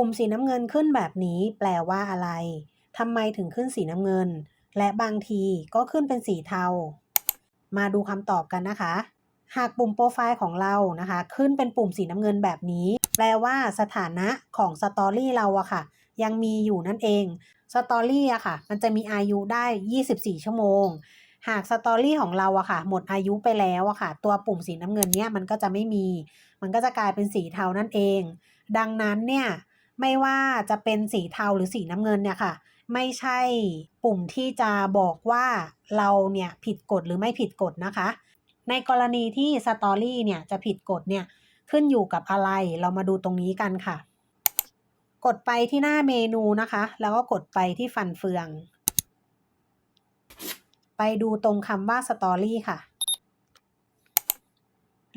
ปุ่มสีน้ำเงินขึ้นแบบนี้แปลว่าอะไรทำไมถึงขึ้นสีน้ำเงิน และบางทีก็ขึ้นเป็นสีเทา มาดูคำตอบกันนะคะ หากปุ่มโปรไฟล์ของเรานะคะ ขึ้นเป็นปุ่มสีน้ำเงินแบบนี้ แปลว่าสถานะของสตอรี่เราอะค่ะ ยังมีอยู่นั่นเองสตอรี่อะค่ะ มันจะมีอายุได้ 24 ชั่วโมง หากสตอรี่ของเราอะค่ะ หมดอายุไปแล้วอะค่ะ ตัวปุ่มสีน้ำเงินเนี้ยมันก็จะไม่มี มันก็จะกลายเป็นสีเทานั่นเอง ดังนั้นเนี่ย ไม่ว่าจะเป็นสีเทาหรือสีน้ำเงินเนี่ยค่ะ ไม่ใช่ปุ่มที่จะบอกว่าเราเนี่ยผิดกฎหรือไม่ผิดกฎนะคะ ในกรณีที่สตอรี่เนี่ยจะผิดกฎเนี่ยขึ้นอยู่กับอะไรเรามาดูตรงนี้กันค่ะ กดไปที่หน้าเมนูนะคะ แล้วก็กดไปที่ฟันเฟือง ไปดูตรงคำว่าสตอรี่ค่ะ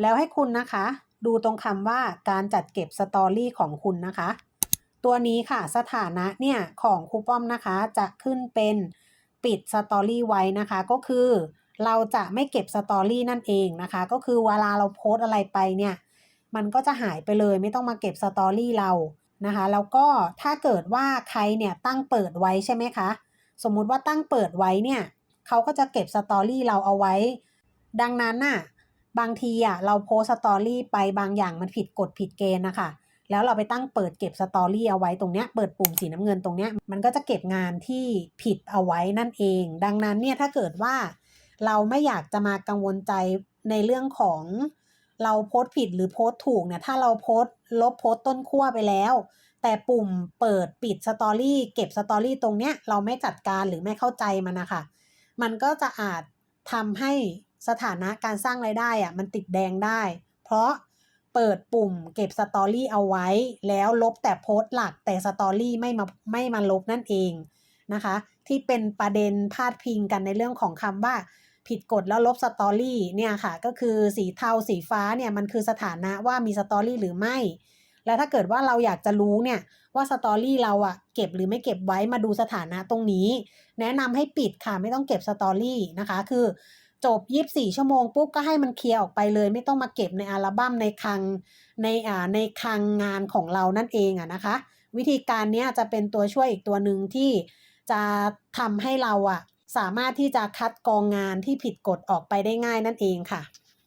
แล้วให้คุณนะคะ ดูตรงคำว่าการจัดเก็บสตอรี่ของคุณนะคะ ตัวนี้ค่ะสถานะเนี่ยของครูป้อมนะคะจะขึ้นเป็นปิดสตอรี่ไว้นะคะก็คือเราจะไม่เก็บสตอรี่นั่นเองนะคะ ก็คือเวลาเราโพสอะไรไปเนี่ยมันก็จะหายไปเลยไม่ต้องมาเก็บสตอรี่เรานะคะแล้วก็ถ้าเกิดว่าใครเนี่ยตั้งเปิดไว้ใช่ไหมคะสมมุติว่าตั้งเปิดไว้เนี่ยเขาก็จะเก็บสตอรี่เราเอาไว้ ดังนั้นน่ะบางทีอะเราโพสสตอรี่ไปบางอย่างมันผิดกฎผิดเกณฑ์นะคะ แล้วเราไปตั้งเปิดเก็บสตอรี่เอาไว้ตรงเนี้ยเปิดปุ่มสีน้ำเงินตรงเนี้ยมันก็จะเก็บงานที่ผิดเอาไว้นั่นเอง ดังนั้นเนี่ยถ้าเกิดว่าเราไม่อยากจะมากังวลใจในเรื่องของเราโพสต์ผิดหรือโพสต์ถูกเนี่ยถ้าเราโพสต์ลบโพสต์ต้นขั้วไปแล้ว แต่ปุ่มเปิดปิดสตอรี่เก็บสตอรี่ตรงเนี้ยเราไม่จัดการหรือไม่เข้าใจมันนะคะมันก็จะอาจทำให้สถานะการสร้างรายได้อะมันติดแดงได้ เพราะ เปิดปุ่มเก็บสตอรี่เอาไว้ แล้วลบแต่โพสต์หลักแต่สตอรี่ไม่มาไม่มาลบนั่นเองนะคะ ที่เป็นประเด็นพาดพิงกันในเรื่องของคำว่าผิดกฎแล้วลบสตอรี่เนี่ยค่ะ ก็คือสีเทาสีฟ้าเนี่ยมันคือสถานะว่ามีสตอรี่หรือไม่ แล้วถ้าเกิดว่าเราอยากจะรู้เนี่ยว่าสตอรี่เราอะเก็บหรือไม่เก็บไว้มาดูสถานะตรงนี้ แนะนำให้ปิดค่ะไม่ต้องเก็บสตอรี่นะคะ คือ จบ 24 ชั่วโมงปุ๊บก็ให้มันเคลียร์ออกไปเลย ไม่ต้องมาเก็บในอัลบั้มในคลังในอ่าในคลังงานของเรานั่นเองอะนะคะ วิธีการนี้จะเป็นตัวช่วยอีกตัวหนึ่งที่จะทำให้เราอะสามารถที่จะคัดกรองงานที่ผิดกฎออกไปได้ง่ายนั่นเองค่ะ